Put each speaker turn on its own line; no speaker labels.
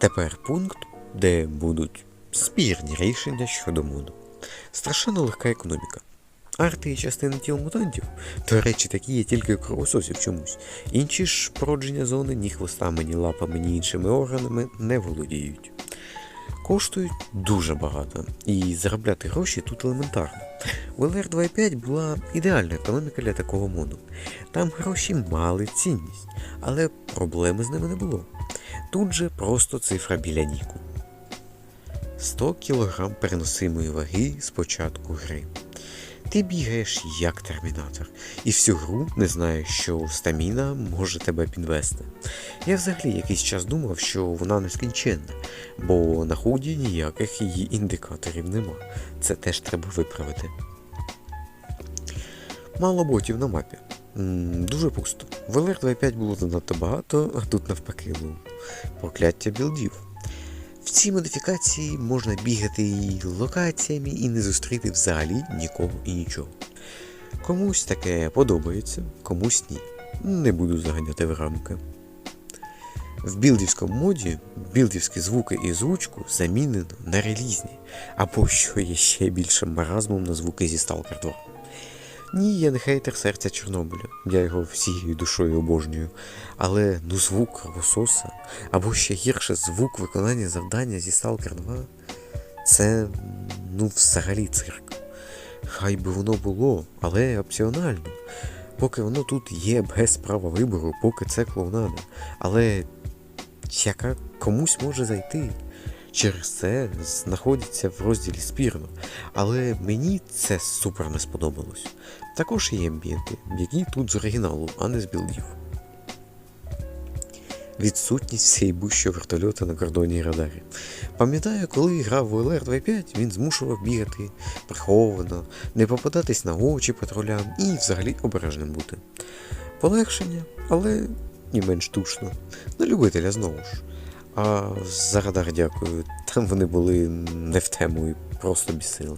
Тепер пункт, де будуть спірні рішення щодо моду. Страшенно легка економіка. Арти і частини тіл мутантів, до речі, такі є тільки у кровососів чомусь. Інші ж породження зони ні хвостами, ні лапами, ні іншими органами не володіють. Коштують дуже багато, і заробляти гроші тут елементарно. У LR 2.5 була ідеальна економіка для такого моду. Там гроші мали цінність, але проблеми з ними не було. Тут же просто цифра біля ніку. 100 кг переносимої ваги з початку гри. Ти бігаєш як термінатор, і всю гру не знаєш, що стаміна може тебе підвести. Я взагалі якийсь час думав, що вона нескінченна, бо на худі ніяких її індикаторів нема. Це теж треба виправити. Мало ботів на мапі. Дуже пусто. В LR 2.5 було занадто багато, а тут навпаки, ну, прокляття білдів. Цій модифікації можна бігати і локаціями і не зустріти взагалі нікого і нічого. Комусь таке подобається, комусь ні. Не буду заганяти в рамки. В білдівському моді білдівські звуки і звучку замінено на релізні, або що є ще більшим маразмом на звуки зі Stalker 2. Ні, я не хейтер серця Чорнобиля, я його всією душою обожнюю. Але ну звук кровососа, або ще гірше звук виконання завдання зі Stalker 2, це ну взагалі цирк. Хай би воно було, але опціонально. Поки воно тут є без права вибору, поки це клоунада. Але яка комусь може зайти. Через це знаходиться в розділі спірно, але мені це супер не сподобалось. Також є амбієнти, які тут з оригіналу, а не з білдів. Відсутність всієї бущого вертольота на кордоні радарі. Пам'ятаю, коли грав в LR 2.5, він змушував бігати приховано, не попадатись на очі патрулям і взагалі обережним бути. Полегшення, але і менш тушно. На любителя знову ж. А за радар дякую, там вони були не в тему і просто бісили.